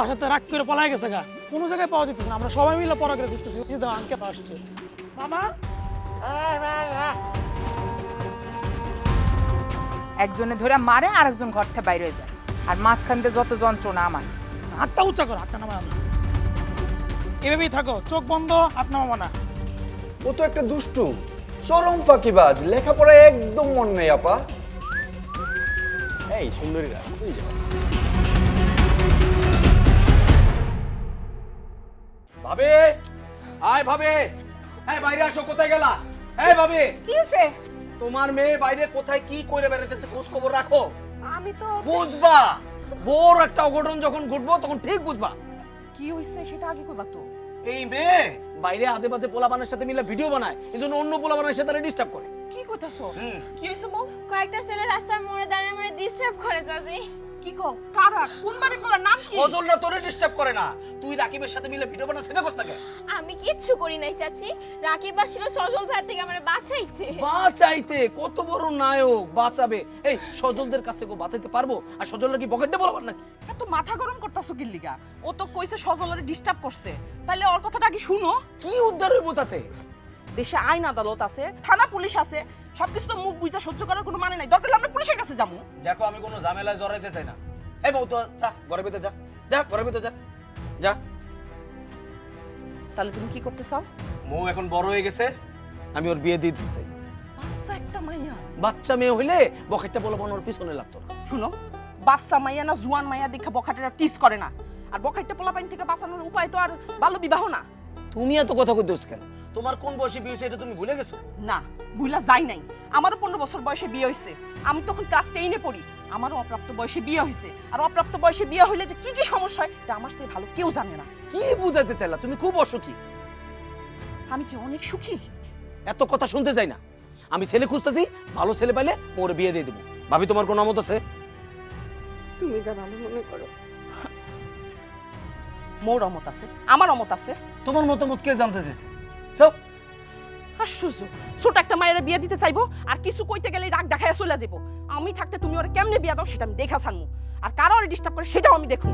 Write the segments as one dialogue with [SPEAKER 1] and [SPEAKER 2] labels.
[SPEAKER 1] বাসাতে রাগ করে পলাই গেছে গা। কোনো জায়গায় পাওয়া যেতেছে না। আমরা সবাই মিলে পরাগের খুঁজতেছি এই দাও আনকে আসছে। মামা?
[SPEAKER 2] একজনে ধরে মারে আর একজন ঘর থেকে বাইরে যায়। আর মাঝখান দিয়ে যত যন্ত্রণা আমার।
[SPEAKER 1] হাতটা উঁচা করো হাতটা নামা এভাবেই থাকো। চোখ বন্ধ হাত নামাবো না।
[SPEAKER 3] ও তো একটা দুষ্টু। চরম ফাঁকিবাজ। লেখাপড়ায় একদম মন নেই আপা।
[SPEAKER 4] এই সুন্দরীরা কই যাও ভাবে। আয় ভাবে। এই বাইরে আসো কোথায় গেলা? এই ভাবে।
[SPEAKER 2] কি হয়েছে
[SPEAKER 4] তোমার মেয়ে বাইরে কোথায় কি করে বেড়াতেছে খোঁজ খবর রাখো।
[SPEAKER 2] আমি তো
[SPEAKER 4] বুঝবা বড় একটা অঘটন যখন ঘটবো তখন ঠিক বুঝবা।
[SPEAKER 2] কি হয়েছে সেটা আগে কইবা তো।
[SPEAKER 4] এই মেয়ে বাইরে আজে বাজে পোলাপানের সাথে মিলে ভিডিও বানায় এই জন্য অন্য পোলাপানের সাথে ডিস্টার্ব করে।
[SPEAKER 2] কি কইতাছো
[SPEAKER 4] হুম।
[SPEAKER 2] কি হয়েছে মৌ
[SPEAKER 5] কয়েকটা ছেলে রাস্তার মোড়ে দাঁড়িয়ে মোড়ে ডিস্টার্ব করে চাচি।
[SPEAKER 2] কি কও? কারা? কোন বাড়ি গুলার নাম কি?
[SPEAKER 4] ফজলরা তোরে ডিস্টার্ব করে না। তুই রাকিবের সাথে মিলে ভিডিও বানা সেটা
[SPEAKER 5] আমি কিচ্ছু করি নাই চাচি। রাকিব আসছিল সজল ভাই থেকে আমার বাঁচাইতে।
[SPEAKER 4] বাঁচাইতে? কত বড় নায়ক বাঁচাবে। এই সজলদের কাছ থেকে বাঁচাইতে পারব? আর সজলরা কি পকেটে বলবার নাকি?
[SPEAKER 2] এত মাথা গরম করতাছো কি লিগা ও তো কইছে সজলরে ডিস্টার্ব করছে। তাইলে ওর কথাটা আগে শুনো?
[SPEAKER 4] কি উদ্ধার হইব তাতে?
[SPEAKER 2] দেশে আইন আদালত আছে থানা পুলিশ আছে। সবকিছু তো মুখ বুঝতে সহ্য করার কোনো মানে নাই। দরকার হলে আমরা পুলিশের কাছে যাব।
[SPEAKER 4] দেখো আমি কোনো ঝামেলায় জড়াইতে চাই না। এই বউ তো যা ঘরের ভিতরে যা। যা ঘরের ভিতরে যা। যা।
[SPEAKER 2] তাহলে তুমি কি করতে চাও?
[SPEAKER 4] মৌ এখন বড় হয়ে গেছে আমি ওর বিয়ে দিয়ে দিতে চাই।
[SPEAKER 2] বাচ্চা একটা মাইয়া।
[SPEAKER 4] বাচ্চা মেয়ে হইলে বকেটটা বলে ওর পিছনে লাগতো না।
[SPEAKER 2] শুনো বাচ্চা মাইয়া না জুয়ান মাইয়া দেখে বখাটেরা টিস করে না। আর বখাটটা পোলাপাইন থেকে বাঁচানোর উপায় তো আর বাল্য বিবাহ না।
[SPEAKER 4] তুমি এত কথা কইতে কেন? তোমার কোন বয়সে বিয়ে হয়েছে এটা তুমি ভুলে গেছো?
[SPEAKER 2] না বুইলা যাই নাই। আমারও পনেরো বছর বয়সে বিয়ে হয়েছে। আমি তখন ক্লাস টেনে পড়ি। আমারও অপ্রাপ্ত বয়সে বিয়ে হয়েছে। আর অপ্রাপ্ত বয়সে বিয়ে হইলে যে কি কি সমস্যা হয় এটা আমার চেয়ে ভালো কেউ জানে না।
[SPEAKER 4] কি বুঝাইতে চাইলা? তুমি খুব অসুখী।
[SPEAKER 2] আমি কি অনেক সুখী?
[SPEAKER 4] এত কথা শুনতে চাই না। আমি ছেলে খুঁজতেছি ভালো ছেলে পাইলে ওর বিয়ে দিয়ে দেবো। ভাবি তোমার কোনো মত আছে?
[SPEAKER 5] তুমি যা ভালো মনে করো।
[SPEAKER 2] মোর অমত আছে আমার অমত আছে।
[SPEAKER 4] তোমার মতামত কে জানতে চেয়েছে সব
[SPEAKER 2] আশ্চর্য ছোট একটা মায়ের বিয়ে দিতে চাইব আর কিছু কইতে গেলে রাগ দেখায় চলে যাব আমি থাকতে তুমি ওরা কেমনে বিয়ে দাও সেটা আমি দেখা ছাড়মু। আর কারও ওরা ডিস্টার্ব করে সেটাও আমি দেখুন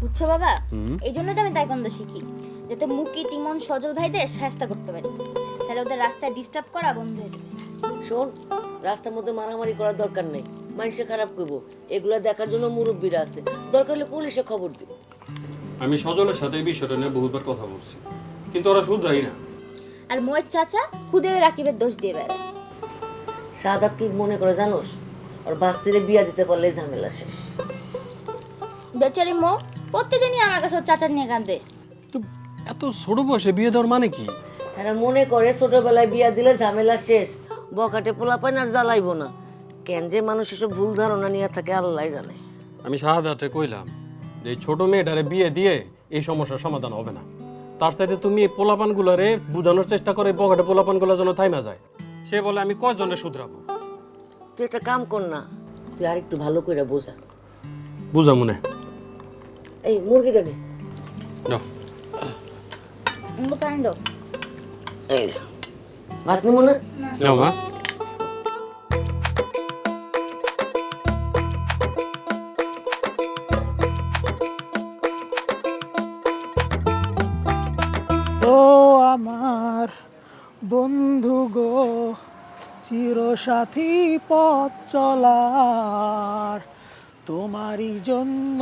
[SPEAKER 6] বুঝছ বাবা? এই জন্য তো আমি তাইকন্দ শিখি যাতে মুকি তিমন সজল ভাইদের সাহায্য করতে পারি। তাহলে ওদের রাস্তায় ডিস্টার্ব করা বন্ধ হয়ে যাবে।
[SPEAKER 7] শোন রাস্তার মধ্যে মারামারি করার দরকার নেই। মানুষে খারাপ করব। এগুলা দেখার জন্য মুরব্বীরা আছে। দরকার হলে পুলিশে খবর দিব
[SPEAKER 8] আমি সজলের সাথে এই বিষয়টা নিয়ে বহুবার কথা বলছি। কিন্তু ওরা শুধরাই না।
[SPEAKER 6] আর মোয়ের চাচা খুদে রাকিবের দোষ দিয়ে বেড়ায়।
[SPEAKER 7] সাদাত কি মনে করে জানোস? আর বাস্তিরে বিয়া দিতে পারলে ঝামেলা শেষ।
[SPEAKER 6] বেচারি মো প্রত্যেকদিনই আমার কাছে ওর চাচার নিয়ে কাঁদে।
[SPEAKER 8] তো এত ছোট বয়সে বিয়ে দেওয়ার মানে কি?
[SPEAKER 7] এরা মনে করে ছোটবেলায় বিয়া দিলে ঝামেলা শেষ। বকাটে পোলা পায় না আর জ্বালাইবো না। কেন যে মানুষ এসব ভুল ধারণা নিয়ে থাকে আল্লাহ জানে।
[SPEAKER 8] আমি শাহাদাতে কইলাম যে এই ছোট মেয়েটারে বিয়ে দিয়ে এই সমস্যার সমাধান হবে না। তার সাথে তুমি এই পোলাপানগুলোরে বোঝানোর চেষ্টা করে পকেটে পোলাপানগুলো যেন থাইমা যায়। সে বলে আমি কয়জনে শুধরাবো?
[SPEAKER 7] তুই একটা কাম কর না তুই আর একটু ভালো করে বোঝা।
[SPEAKER 8] বুঝা মনে?
[SPEAKER 7] এই মুরগিটা দে
[SPEAKER 8] নাও।
[SPEAKER 6] কাণ্ড
[SPEAKER 7] এই ভাত নিবো না?
[SPEAKER 8] নাও মা।
[SPEAKER 1] চিরসাথী পথ চলার তোমারই জন্য।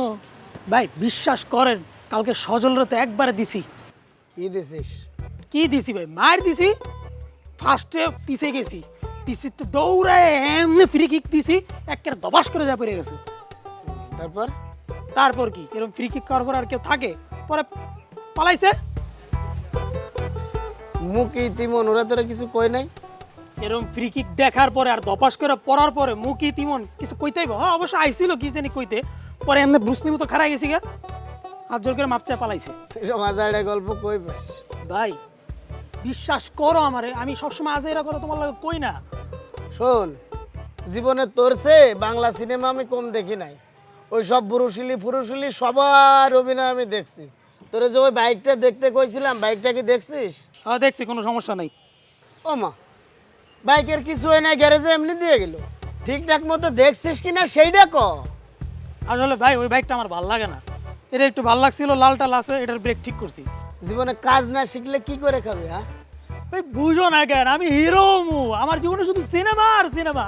[SPEAKER 1] ভাই বিশ্বাস করেন কালকে সজলরে তো একবারে দিছি।
[SPEAKER 9] কি দিছিস?
[SPEAKER 1] কি দিছি ভাই? মার দিছি। ফার্স্টে পিছে গেছি। পিছে তো দৌড়ায় এমনি ফ্রি কিক দিছি একের দবাস করে যা পড়ে গেছে।
[SPEAKER 9] তারপর?
[SPEAKER 1] তারপর কি? এরকম ফ্রি কিক করার পর আর কেউ থাকে? পরে পালাইছে?
[SPEAKER 9] মুখি তিমন ওরা তোরা কিছু কয় নাই।
[SPEAKER 1] এরকম ফ্রি কিক দেখার পরে আর দপাস করে পড়ার পরে মুখি তিমন কিছু কইতেই হ্যাঁ অবশ্য আইছিল কি জানি কইতে। পরে এমনি ব্রুসনি মতো খারাই গেছি গা হাত জোর করে মাপচা পালাইছে।
[SPEAKER 9] গল্প কই
[SPEAKER 1] ভাই? বিশ্বাস করো আমারে আমি সবসময় আজ এরা করো তোমার লাগে কই না।
[SPEAKER 9] শোন জীবনে তোরছে বাংলা সিনেমা আমি কম দেখি নাই। ওই সব পুরুষিলি ফুরুষিলি সবার অভিনয় আমি দেখছি। তোরে যে ওই বাইকটা দেখতে কইছিলাম বাইকটা কি দেখছিস?
[SPEAKER 1] হ্যাঁ দেখছি কোনো সমস্যা নাই।
[SPEAKER 9] ও মা বাইকের কিছু হয় না গ্যারেজে এমনি দিয়ে গেল। ঠিকঠাক মতো দেখছিস কি কিনা সেইটা ক।
[SPEAKER 1] আসলে ভাই ওই বাইকটা আমার ভালো লাগে না। এটা একটু ভালো লাগছিল লাল টাল আছে এটার ব্রেক ঠিক করছি।
[SPEAKER 9] জীবনে কাজ না শিখলে কি করে খাবি হ্যাঁ?
[SPEAKER 1] ভাই বুঝো না কেন আমি হিরো মু। আমার জীবনে শুধু সিনেমা আর সিনেমা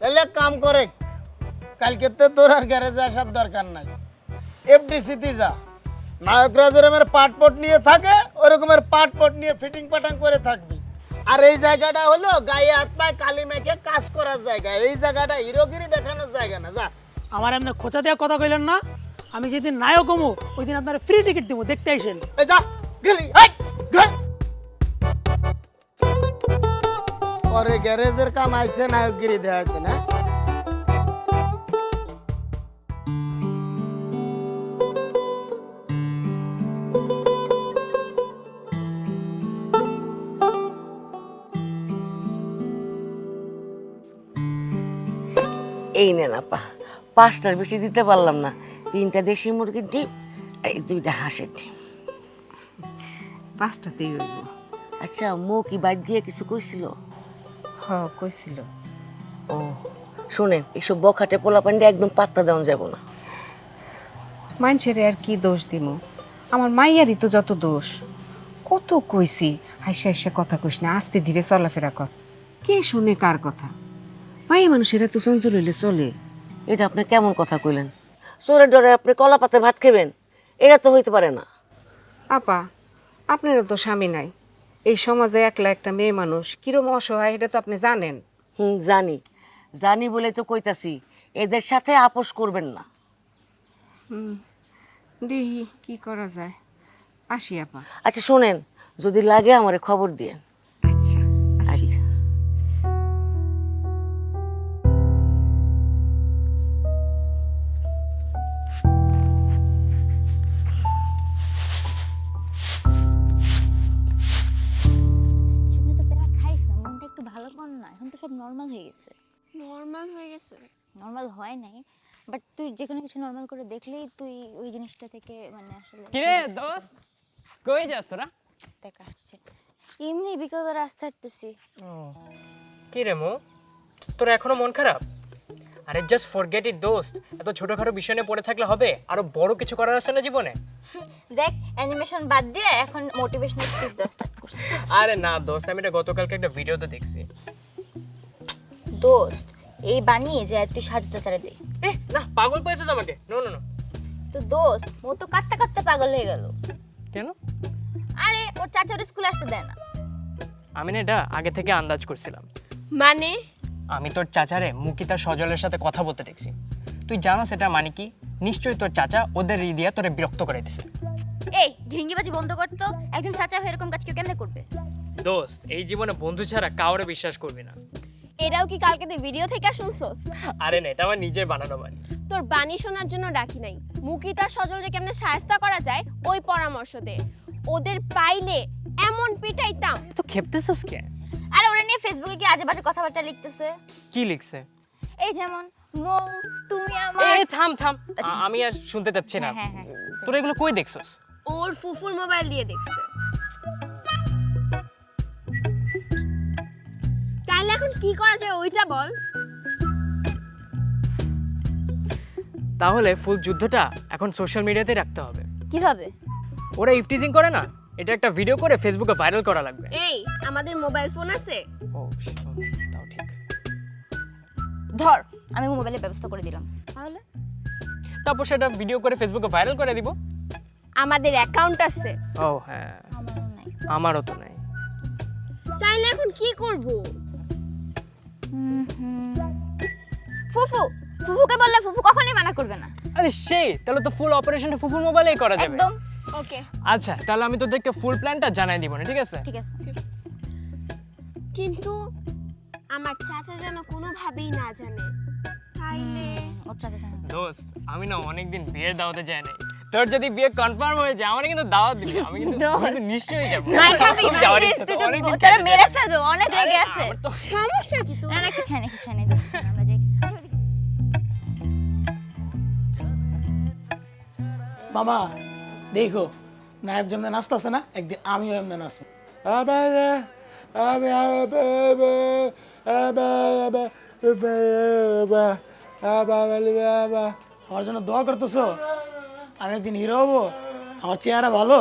[SPEAKER 9] তাহলে কাম করে কালকে তো তোর আর গ্যারেজে আসার দরকার নাই। এফডিসিতে যা। নায়করা যেরকমের পাটপট নিয়ে থাকে ওরকমের পাটপট নিয়ে ফিটিং পাটাং করে থাকবি। আর এই জায়গাটা হলো গায়ে হাত পায়ে কালি মেঘে কাজ করার জায়গা। এই জায়গাটা হিরোগিরি দেখানোর জায়গা না যা।
[SPEAKER 1] আমার এমনি খোঁচা দেওয়া কথা কইলেন না? আমি যেদিন নায়ক হব ওই দিন আপনার ফ্রি টিকিট দিব দেখতে আইসেন।
[SPEAKER 9] এই যা গেলি। পরে গ্যারেজের কাম আইছে নায়কগিরি দেওয়া আছে না?
[SPEAKER 7] এই নেন আপা পাঁচটার বেশি দিতে পারলাম না। তিনটা দেশি মুরগির ডিম আর এই দুইটা হাঁসের ডিম।
[SPEAKER 10] পাঁচটাতেই হইব।
[SPEAKER 7] আচ্ছা মো কি বাদ দিয়ে কিছু কইছিল?
[SPEAKER 10] হ কইছিল।
[SPEAKER 7] ও শোনেন এইসব বখাটে পোলা পান্ডে একদম পাত্তা দেওয়া যাব না।
[SPEAKER 10] মানুষের আর কি দোষ দিম আমার মাইয়ারই তো যত দোষ। কত কইছি হাইসা হাইসা কথা কইস না আস্তে ধীরে চলাফেরা কর। কে শুনে কার কথা? মাইয়া মানুষেরা তো চঞ্চল হইলে চলে।
[SPEAKER 7] এটা আপনি কেমন কথা কইলেন? চোরের ডরে আপনি কলা পাতে ভাত খাবেন এটা তো হইতে পারে না।
[SPEAKER 10] আপা আপনারও তো স্বামী নাই। এই সমাজে একলা একটা মেয়ে মানুষ কিরম অসহায় এটা তো আপনি জানেন।
[SPEAKER 7] হুম জানি। জানি বলে তো কইতাছি এদের সাথে আপোষ করবেন না।
[SPEAKER 10] দেখি কি করা যায়? আসি আপা।
[SPEAKER 7] আচ্ছা শোনেন যদি লাগে আমারে খবর দিয়েন।
[SPEAKER 6] গেছে
[SPEAKER 5] নর্মাল হয়ে গেছে।
[SPEAKER 6] নর্মাল হয় নাই বাট তুই যে কোনো কিছু নর্মাল করে দেখলেই তুই ওই জিনিসটা থেকে মানে আসলে
[SPEAKER 11] কিরে দোস্ত? কই যাস তোরা?
[SPEAKER 6] দেখ আসছে। এমনি বিকেলবেলা রাস্তা হাঁটতেছি।
[SPEAKER 11] কি রে মো? তোর এখনও মন খারাপ? আরে জাস্ট ফরগেট ইট দোস্ত। এত ছোটখাটো বিষয় নিয়ে পড়ে থাকলে হবে? আরও বড় কিছু করার আছে না জীবনে?
[SPEAKER 6] দেখ অ্যানিমেশন বাদ দিয়ে এখন মোটিভেশনাল স্পিচ দেওয়া স্টার্ট করছি।
[SPEAKER 11] আরে না দোস্ত আমি এটা গতকালকে একটা ভিডিওতে দেখছি।
[SPEAKER 6] দোস্ত এই বানিয়ে যে তুই সাজা চাচারে দে।
[SPEAKER 11] এ না পাগল পেয়েছিস আমাকে। No no no.
[SPEAKER 6] তো দোস্ত ও তো কাঁদতে কাঁদতে পাগল হয়ে গেল।
[SPEAKER 11] কেন?
[SPEAKER 6] আরে ওর চাচা ওর স্কুলে আসতে দেয় না।
[SPEAKER 11] আমি না এটা আগে থেকে আন্দাজ করছিলাম।
[SPEAKER 5] মানে?
[SPEAKER 11] আমি তোর চাচারে মুকিতা সজলের সাথে কথা বলতে দেখছি। তুই জানো সেটা মানে কি? নিশ্চয়ই তোর চাচা ওদের ই দিয়ে তোরে বিরক্ত করে দিছে।
[SPEAKER 6] এই ঘিঙ্গিবাজি বন্ধ করতো একজন চাচা হয়ে এরকম কাজ কেউ কেমনে করবে?
[SPEAKER 11] দোস্ত এই জীবনে বন্ধু ছাড়া কাউরে বিশ্বাস করবি না।
[SPEAKER 5] এটাও কি কালকে তুই ভিডিও থেকে শুনছস?
[SPEAKER 11] আরে না এটা আমার নিজের বানানো বাড়ি।
[SPEAKER 5] তোর বাণী শোনার জন্য ডাকি নাই। মুকিতা সজলরে কেমনে সাহায্য করা যায় ওই পরামর্শ দে। ওদের পাইলে এমন পিটাইতাম।
[SPEAKER 11] তো খেপতেছিস কে?
[SPEAKER 6] আর ওরা নিয়ে ফেসবুকে কি আজে বাজে কথাবার্তা লিখতেছে?
[SPEAKER 11] কি লিখছে?
[SPEAKER 6] এই যেমন মৌ তুমি আমার
[SPEAKER 11] এই থাম থাম। আমি আর শুনতে চাচ্ছি না।
[SPEAKER 6] হ্যাঁ, হ্যাঁ,
[SPEAKER 11] তোরা এগুলো কই দেখছস?
[SPEAKER 5] ওর ফুফুর মোবাইল দিয়ে দেখছে। তাহলে এখন কি করা যায় ওইটা বল।
[SPEAKER 11] তাহলে ফুল যুদ্ধটা এখন সোশ্যাল মিডিয়াতে রাখতে হবে।
[SPEAKER 6] কীভাবে?
[SPEAKER 11] ওরা ইফটিজিং করে না এটা একটা ভিডিও করে ফেসবুকে ভাইরাল করা লাগবে।
[SPEAKER 5] এই আমাদের মোবাইল ফোন আছে।
[SPEAKER 11] ও তাও ঠিক।
[SPEAKER 6] ধর আমি মোবাইলের ব্যবস্থা করে দিলাম। তাহলে?
[SPEAKER 11] তারপর সেটা ভিডিও করে ফেসবুকে ভাইরাল করে দিব।
[SPEAKER 5] আমাদের অ্যাকাউন্ট আছে।
[SPEAKER 11] ও হ্যাঁ।
[SPEAKER 6] আমারও
[SPEAKER 11] তো নাই।
[SPEAKER 5] তাইলে এখন কি করব।
[SPEAKER 6] ফুফু ফুফুকে বললে ফুফু কখনোই মানা করবে না।
[SPEAKER 11] আরে সেই তাহলে তো ফুল অপারেশনটা ফুফুর মোবাইলেই করা যাবে।
[SPEAKER 6] একদম
[SPEAKER 5] ওকে
[SPEAKER 11] আচ্ছা তাহলে আমি তোদেরকে ফুল প্ল্যানটা জানাই দিব না ঠিক আছে?
[SPEAKER 6] ঠিক আছে।
[SPEAKER 5] কিন্তু আমার চাচা যেন কোনোভাবেই না জানে। তাইলে
[SPEAKER 6] ওর চাচা জানে
[SPEAKER 11] দোস্ত আমি না অনেকদিন বিয়ের দাওয়াতে যাই নাই। তোর যদি বিয়ে কনফার্ম হয়ে যায় আমার কিন্তু দাওয়াত দিবি। আমি কিন্তু কিন্তু নিশ্চয়ই যাব।
[SPEAKER 6] মার খাবি
[SPEAKER 11] যাওয়ার ইচ্ছা তো
[SPEAKER 6] তো
[SPEAKER 11] অনেকদিন
[SPEAKER 6] তোরা মেরে
[SPEAKER 11] যাবে।
[SPEAKER 6] ফেলবে অনেক রেগে আছে।
[SPEAKER 5] সমস্যা কি তো
[SPEAKER 6] না না কিছু না কিছু না আমরা যাই। আচ্ছা,
[SPEAKER 1] দেখো নায়ক যেমন নাচতেছে না একদিন আমিও এমনি নাচবো। আমার জন্য দোয়া করতেছো? আমি একদিন হিরো হব আমার চেহারা ভালো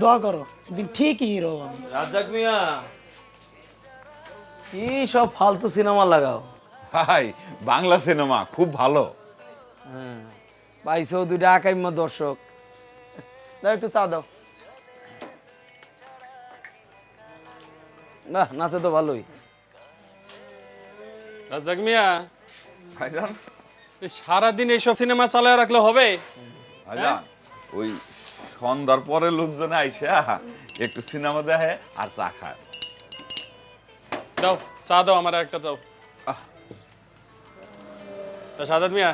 [SPEAKER 1] দোয়া করো একদিন ঠিকই হিরো হব আমি।
[SPEAKER 4] রাজ্জাক মিয়া। কি সব ফালতু সিনেমা লাগাও?
[SPEAKER 12] ভাই বাংলা সিনেমা খুব ভালো।
[SPEAKER 4] হ্যাঁ পাইছো দুইটা আকাইম্য দর্শক। দাও একটু চা দাও। না নাচে তো ভালোই।
[SPEAKER 8] রাজ্জাক মিয়া
[SPEAKER 12] ভাইজান।
[SPEAKER 8] সারাদিন এইসব সিনেমা চালায় রাখলে হবে?
[SPEAKER 12] ভাইজান ওই সন্ধ্যার পরে লোকজন আইসা একটু সিনেমা দেখে আর চা খায়।
[SPEAKER 8] দাও চা দাও আমার একটা দাও। তা সাদাত মিয়া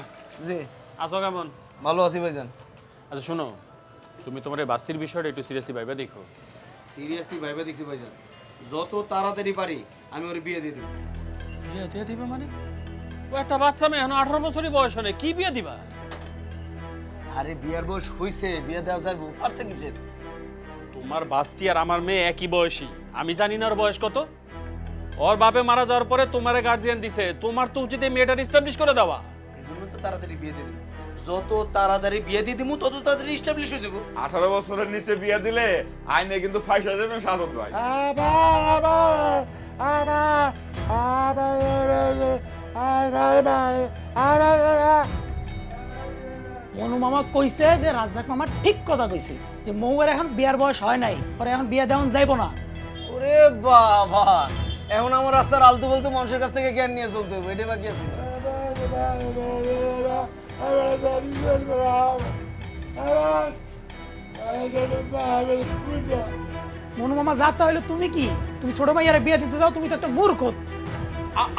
[SPEAKER 4] জি।
[SPEAKER 8] আসো কেমন?
[SPEAKER 4] ভালো আছি ভাইজান।
[SPEAKER 8] আচ্ছা শোনো তুমি তোমার এই বাস্তির বিষয়টা একটু সিরিয়াসলি ভাইবা দেখো।
[SPEAKER 4] সিরিয়াসলি ভাইবা দেখছি ভাইজান। যত তাড়াতাড়ি পারি আমি ওর বিয়ে দিয়ে দেবো।
[SPEAKER 8] বিয়ে দিয়ে দিবা মানে? ও একটা বাচ্চা মেয়ে এখন আঠারো বছরই বয়স হয় কি বিয়ে দিবা?
[SPEAKER 4] আরে বিয়ার বয়স হইছে বিয়ে দেওয়া যাইবো বাচ্চা কিসের
[SPEAKER 8] তোমার বাস্তি আর আমার মেয়ে একই বয়সী আমি জানি না ওর বয়স কত ওর বাপে মারা যাওয়ার পরে তোমার গার্জিয়ান দিছে তোমার তো উচিত এই মেয়েটার এস্টাবলিশ করে দেওয়া
[SPEAKER 4] এই জন্য তো তাড়াতাড়ি বিয়ে দিয়ে দিবো যত তাড়াতাড়ি বিয়ে দিয়ে দিবো তত তাড়াতাড়ি ইস্টাবলিশ হয়ে যাব
[SPEAKER 12] আঠারো বছরের নিচে বিয়ে দিলে আইনে কিন্তু ফাইসা যাবেন সাদত ভাই
[SPEAKER 1] মনু মামা কইছে যে রাজ্জাক মামা ঠিক কথা কইছে যে মৌয়ের এখন বিয়ার বয়স হয় নাই পরে এখন বিয়া দেওয়ান যাইবো না।
[SPEAKER 4] ওরে বাবা এখন আমার রাস্তার আলতু বলতু মানুষের কাছ থেকে জ্ঞান নিয়ে চলতে হবে এটা বাকি আছে।
[SPEAKER 1] মনু মামা যা তাহলে তুমি কি? তুমি ছোট ভাইয়ারে বিয়ে দিতে যাও তুমি তো একটা মূর্খ।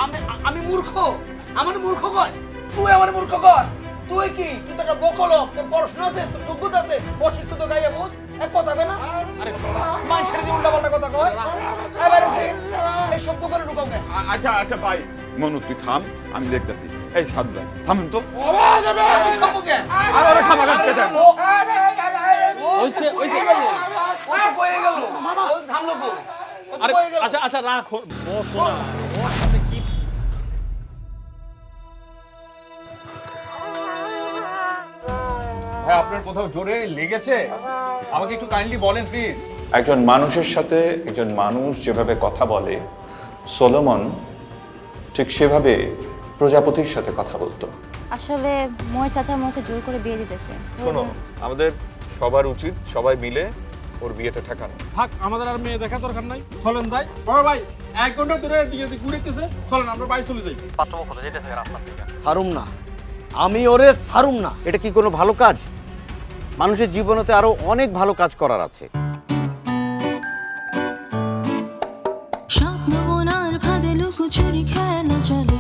[SPEAKER 4] আমি আমি মূর্খ? আমার মূর্খ কয়? তুই আমার মূর্খ কর। তুই কি? তুই তো একটা বকলক তোর পড়াশোনা আছে তোর যোগ্যতা আছে অশিক্ষিত গাইয়া ভূত। এক কথা কয় না? আরে মানুষের দিয়ে উল্টা পাল্টা কথা কয়। এবারে এই শব্দ করে ঢুকাও
[SPEAKER 12] আচ্ছা আচ্ছা ভাই। মনু তুই থাম আমি দেখতেছি। এই ভাই থামেন তো। আমার খামা
[SPEAKER 8] ওইসে ওইসে
[SPEAKER 4] ও তো কয়ে গেল? মামা। ও থামলো কো
[SPEAKER 8] আরে আচ্ছা আচ্ছা রাখো বসো না
[SPEAKER 13] ভাই আপনার কোথাও জোরে লেগেছে? আমাকে একটু কাইন্ডলি বলেন প্লিজ
[SPEAKER 14] একজন মানুষের সাথে একজন মানুষ যেভাবে কথা বলে সোলোমন ঠিক সেভাবে প্রজাপতির সাথে কথা বলতো।
[SPEAKER 6] আসলে ময় চাচা মুখে জোর করে বিয়ে দিতেছে।
[SPEAKER 13] শোনো আমাদের সবার উচিত সবাই মিলে ওর বিয়েটা ঠেকানো।
[SPEAKER 8] থাক আমাদের আর মেয়ে দেখা দরকার নাই। চলেন ভাই। বড় ভাই এক ঘণ্টা ধরে দিকে ঘুরেতেছে চলেন আমরা বাড়ি চলে যাই।
[SPEAKER 4] সারুম না। আমি ওরে সারুম না।
[SPEAKER 15] এটা কি কোনো ভালো কাজ? মানুষের জীবনেতে আরও অনেক ভালো কাজ করার আছে।
[SPEAKER 16] স্বপ্ন বোনার ভাদে লুকোচুরি খেলা চলে।